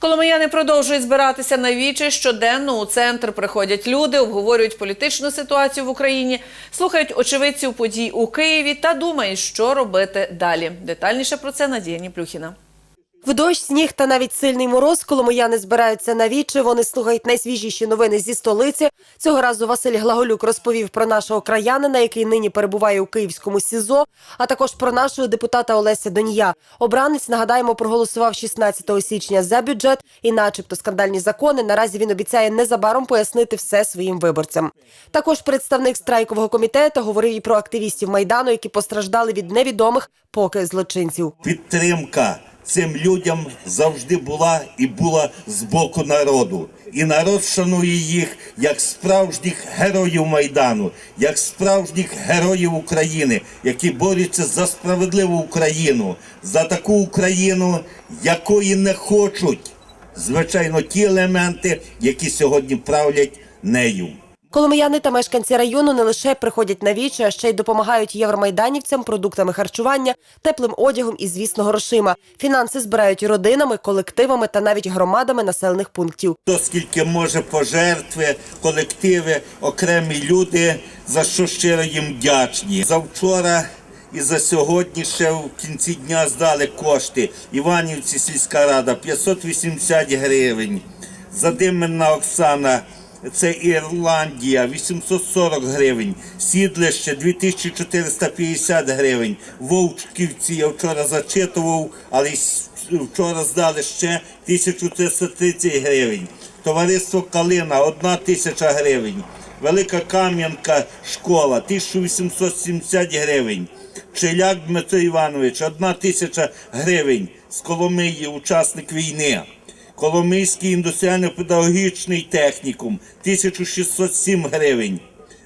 Коломияни продовжують збиратися на вічі. Щоденно у центр приходять люди, обговорюють політичну ситуацію в Україні, слухають очевидців подій у Києві та думають, що робити далі. Детальніше про це Надія Ніплюхіна. В дощ, сніг та навіть сильний мороз, коломияни збираються на вічі. Вони слухають найсвіжіші новини зі столиці. Цього разу Василь Глаголюк розповів про нашого краянина, який нині перебуває у київському СІЗО, а також про нашого депутата Олеся Донія. Обранець, нагадаємо, проголосував 16 січня за бюджет і, начебто, скандальні закони. Наразі він обіцяє незабаром пояснити все своїм виборцям. Також представник страйкового комітету говорив і про активістів майдану, які постраждали від невідомих поки злочинців. Підтримка цим людям завжди була і була з боку народу. І народ шанує їх як справжніх героїв Майдану, як справжніх героїв України, які борються за справедливу Україну, за таку Україну, якої не хочуть, звичайно, ті елементи, які сьогодні правлять нею. Коломияни та мешканці району не лише приходять на вічі, а ще й допомагають євромайданівцям продуктами харчування, теплим одягом і, звісно, грошима. Фінанси збирають родинами, колективами та навіть громадами населених пунктів. Хто скільки може пожертви, колективи, окремі люди, за що щиро їм вдячні. Завчора і за сьогодні ще в кінці дня здали кошти. Іванівці сільська рада 580 гривень. Задимена Оксана. Це Ірландія 840 гривень, Сідлище 2450 гривень, Вовчківці я вчора зачитував, але вчора здали ще 1330 гривень. Товариство Калина 1 тисяча гривень. Велика Кам'янка школа 1870 гривень. Челяк Дмитро Іванович 1 тисяча гривень з Коломиї, учасник війни. Коломийський індустріально-педагогічний технікум 1607 гривень.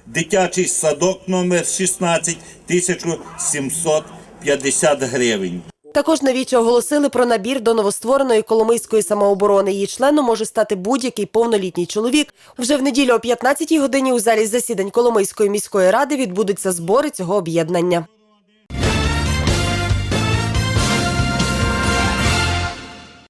Дитячий садок номер 16 1750 гривень. Також на вічі оголосили про набір до новоствореної коломийської самооборони. Її членом може стати будь-який повнолітній чоловік. Вже в неділю о 15-й годині у залі засідань Коломийської міської ради відбудуться збори цього об'єднання.